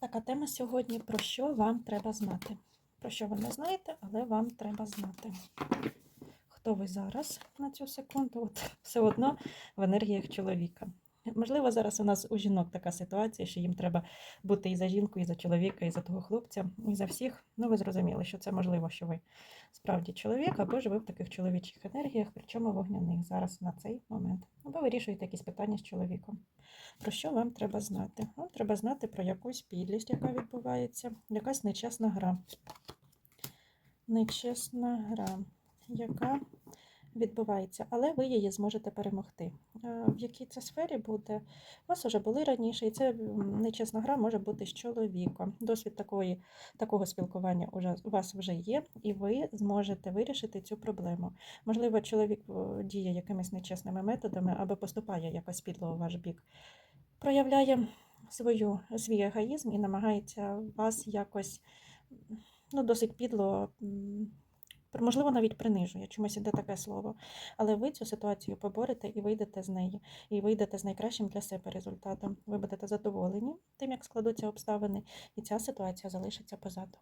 Така тема сьогодні, про що вам треба знати. Про що ви не знаєте, але вам треба знати. Хто ви зараз на цю секунду? От все одно в енергіях чоловіка. Можливо, зараз у нас у жінок така ситуація, що їм треба бути і за жінку, і за чоловіка, і за того хлопця, і за всіх. Ну, ви зрозуміли, що це можливо, що ви справді чоловік, або ж ви в таких чоловічих енергіях, причому вогняних зараз на цей момент. Або вирішуєте якісь питання з чоловіком. Про що вам треба знати? Вам треба знати про якусь підлість, яка відбувається, якась нечесна гра. Нечесна гра, яка відбувається, але ви її зможете перемогти. Е, В якій це сфері буде? У вас вже були раніше, і це нечесна гра може бути з чоловіком. Досвід такої, такого спілкування у вас вже є, і ви зможете вирішити цю проблему. Можливо, чоловік е, діє якимись нечесними методами або поступає якось підло у ваш бік, проявляє свою, свій егоїзм і намагається вас якось ну, досить підло. Можливо, навіть принижує, чомусь іде таке слово. Але ви цю ситуацію поборете і вийдете з неї, і вийдете з найкращим для себе результатом. Ви будете задоволені тим, як складуться обставини, і ця ситуація залишиться позаду.